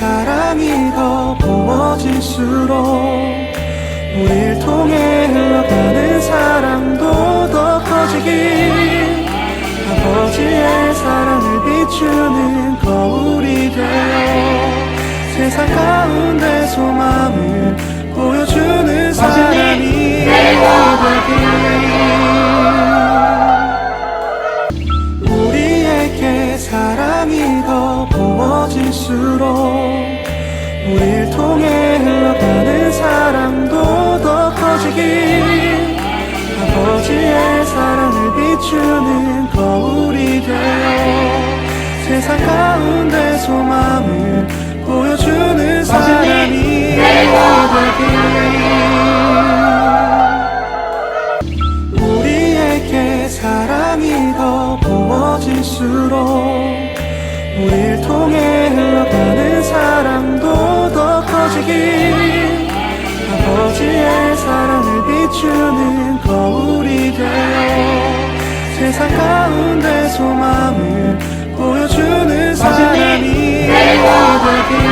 사랑이 더 부어질수록 우릴 통해 흘러가는 사랑도 더 커지길 아버지의 사랑을 비추는 거울이 되어 세상 가운데 소망을 보여주는 사람이 되길 우리에게 사랑이 더 부어질수록 우릴 통해 흘러가는 사랑도 더 커지길 아버지의 사랑을 비추는 거울이 되어 세상 가운데 소망을 보여주는 사람이 되길 우리에게 사랑이 더 부어질수록 우릴 통해 더 커지길 아버지의 사랑을 비추는 거울이 되어 세상 가운데 소망을 보여주는 사람이 되길